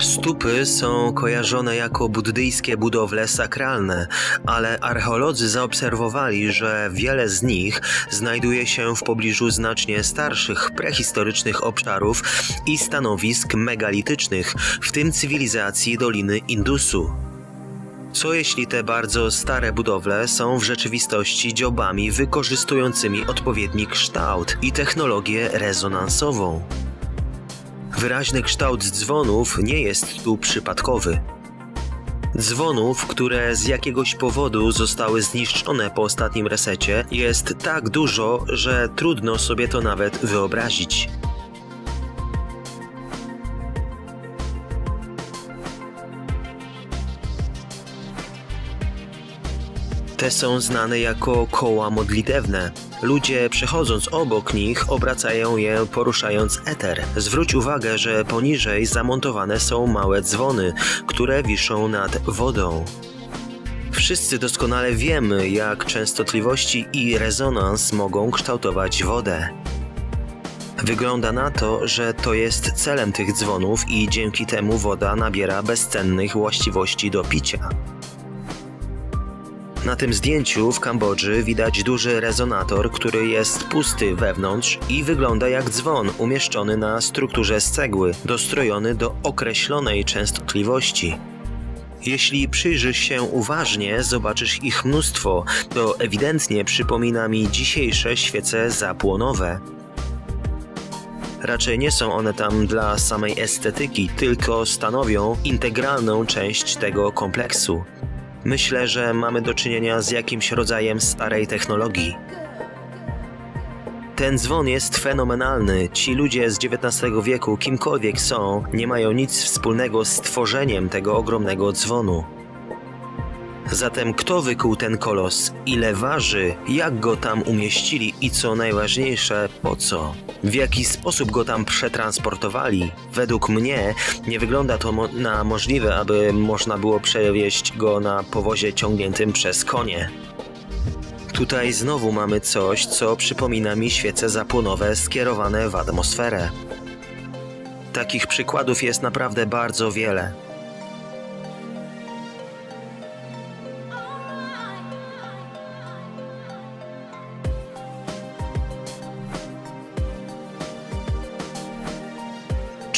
Stupy są kojarzone jako buddyjskie budowle sakralne, ale archeolodzy zaobserwowali, że wiele z nich znajduje się w pobliżu znacznie starszych, prehistorycznych obszarów i stanowisk megalitycznych, w tym cywilizacji Doliny Indusu. Co jeśli te bardzo stare budowle są w rzeczywistości dziobami wykorzystującymi odpowiedni kształt i technologię rezonansową? Wyraźny kształt dzwonów nie jest tu przypadkowy. Dzwonów, które z jakiegoś powodu zostały zniszczone po ostatnim resecie, jest tak dużo, że trudno sobie to nawet wyobrazić. Te są znane jako koła modlitewne. Ludzie przechodząc obok nich obracają je poruszając eter. Zwróć uwagę, że poniżej zamontowane są małe dzwony, które wiszą nad wodą. Wszyscy doskonale wiemy, jak częstotliwości i rezonans mogą kształtować wodę. Wygląda na to, że to jest celem tych dzwonów i dzięki temu woda nabiera bezcennych właściwości do picia. Na tym zdjęciu w Kambodży widać duży rezonator, który jest pusty wewnątrz i wygląda jak dzwon umieszczony na strukturze z cegły, dostrojony do określonej częstotliwości. Jeśli przyjrzysz się uważnie, zobaczysz ich mnóstwo. To ewidentnie przypomina mi dzisiejsze świece zapłonowe. Raczej nie są one tam dla samej estetyki, tylko stanowią integralną część tego kompleksu. Myślę, że mamy do czynienia z jakimś rodzajem starej technologii. Ten dzwon jest fenomenalny. Ci ludzie z XIX wieku, kimkolwiek są, nie mają nic wspólnego z tworzeniem tego ogromnego dzwonu. Zatem kto wykuł ten kolos? Ile waży? Jak go tam umieścili? I co najważniejsze, po co? W jaki sposób go tam przetransportowali? Według mnie nie wygląda to mo- na możliwe, aby można było przewieźć go na powozie ciągniętym przez konie. Tutaj znowu mamy coś, co przypomina mi świece zapłonowe skierowane w atmosferę. Takich przykładów jest naprawdę bardzo wiele.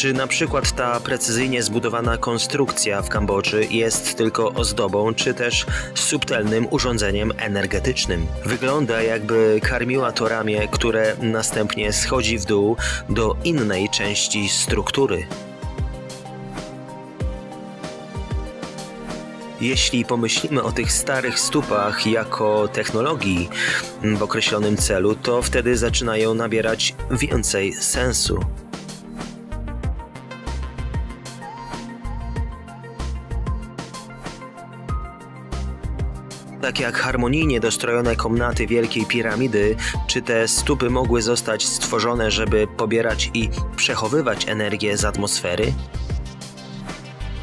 Czy na przykład ta precyzyjnie zbudowana konstrukcja w Kambodży jest tylko ozdobą, czy też subtelnym urządzeniem energetycznym? Wygląda jakby karmiła to ramię, które następnie schodzi w dół do innej części struktury. Jeśli pomyślimy o tych starych stupach jako technologii w określonym celu, to wtedy zaczynają nabierać więcej sensu. Tak jak harmonijnie dostrojone komnaty Wielkiej Piramidy, czy te stupy mogły zostać stworzone, żeby pobierać i przechowywać energię z atmosfery?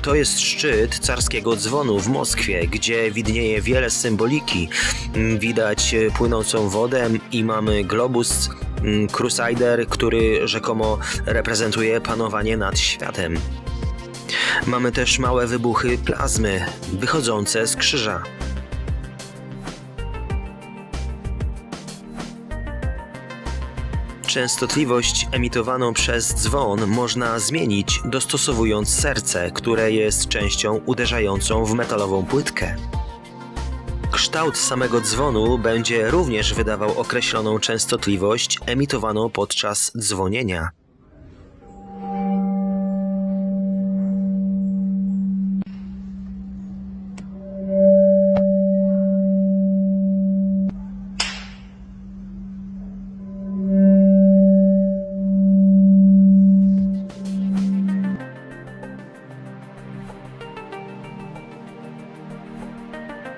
To jest szczyt carskiego dzwonu w Moskwie, gdzie widnieje wiele symboliki. Mm, Widać e, płynącą wodę i mamy globus mm, Crusader, który rzekomo reprezentuje panowanie nad światem. Mamy też małe wybuchy plazmy wychodzące z krzyża. Częstotliwość emitowaną przez dzwon można zmienić, dostosowując serce, które jest częścią uderzającą w metalową płytkę. Kształt samego dzwonu będzie również wydawał określoną częstotliwość emitowaną podczas dzwonienia.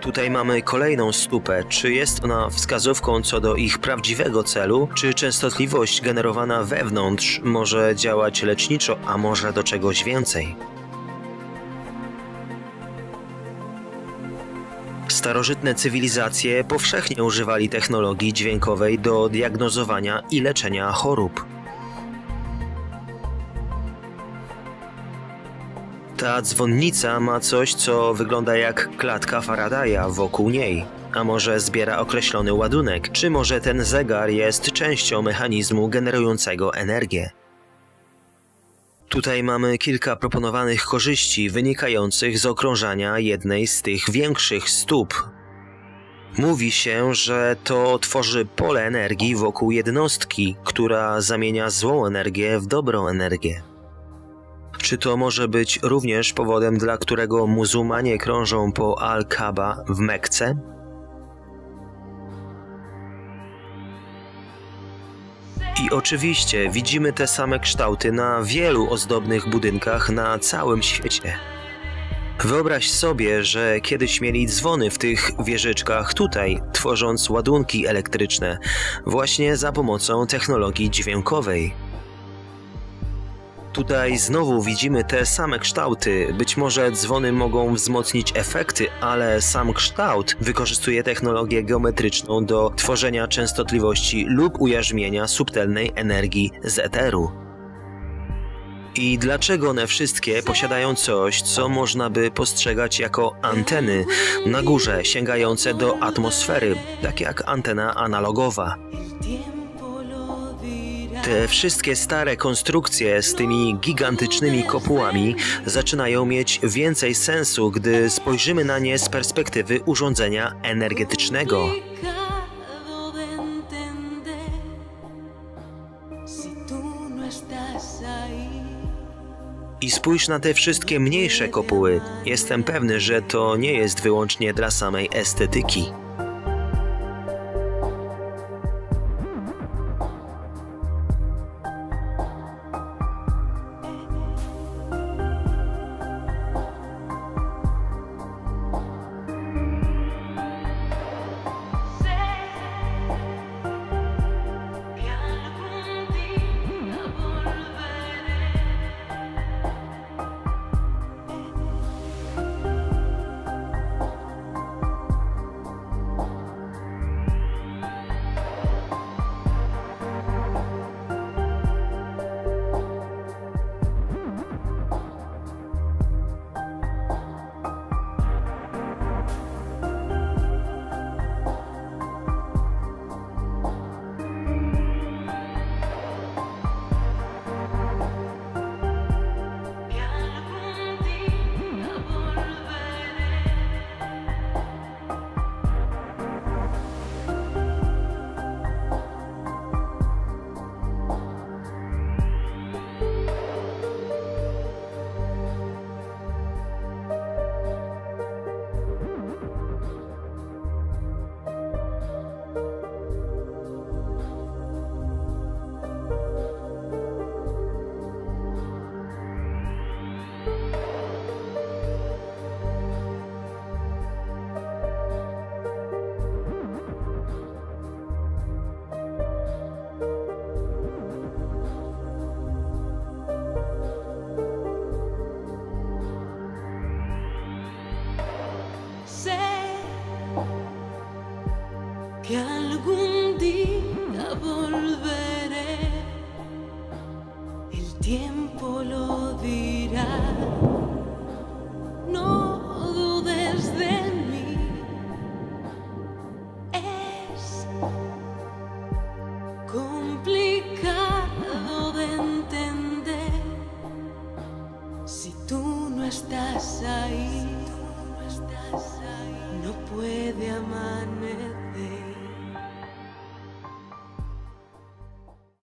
Tutaj mamy kolejną stupę. Czy jest ona wskazówką co do ich prawdziwego celu, czy częstotliwość generowana wewnątrz może działać leczniczo, a może do czegoś więcej? Starożytne cywilizacje powszechnie używali technologii dźwiękowej do diagnozowania i leczenia chorób. Ta dzwonnica ma coś, co wygląda jak klatka Faradaya wokół niej. A może zbiera określony ładunek, czy może ten zegar jest częścią mechanizmu generującego energię. Tutaj mamy kilka proponowanych korzyści wynikających z okrążania jednej z tych większych stóp. Mówi się, że to tworzy pole energii wokół jednostki, która zamienia złą energię w dobrą energię. Czy to może być również powodem, dla którego muzułmanie krążą po Al-Kaba w Mekce? I oczywiście widzimy te same kształty na wielu ozdobnych budynkach na całym świecie. Wyobraź sobie, że kiedyś mieli dzwony w tych wieżyczkach tutaj, tworząc ładunki elektryczne, właśnie za pomocą technologii dźwiękowej. Tutaj znowu widzimy te same kształty. Być może dzwony mogą wzmocnić efekty, ale sam kształt wykorzystuje technologię geometryczną do tworzenia częstotliwości lub ujarzmienia subtelnej energii z eteru. I dlaczego one wszystkie posiadają coś, co można by postrzegać jako anteny na górze sięgające do atmosfery, tak jak antena analogowa? Te wszystkie stare konstrukcje z tymi gigantycznymi kopułami zaczynają mieć więcej sensu, gdy spojrzymy na nie z perspektywy urządzenia energetycznego. I spójrz na te wszystkie mniejsze kopuły. Jestem pewny, że to nie jest wyłącznie dla samej estetyki. Que algún día volveré, el tiempo lo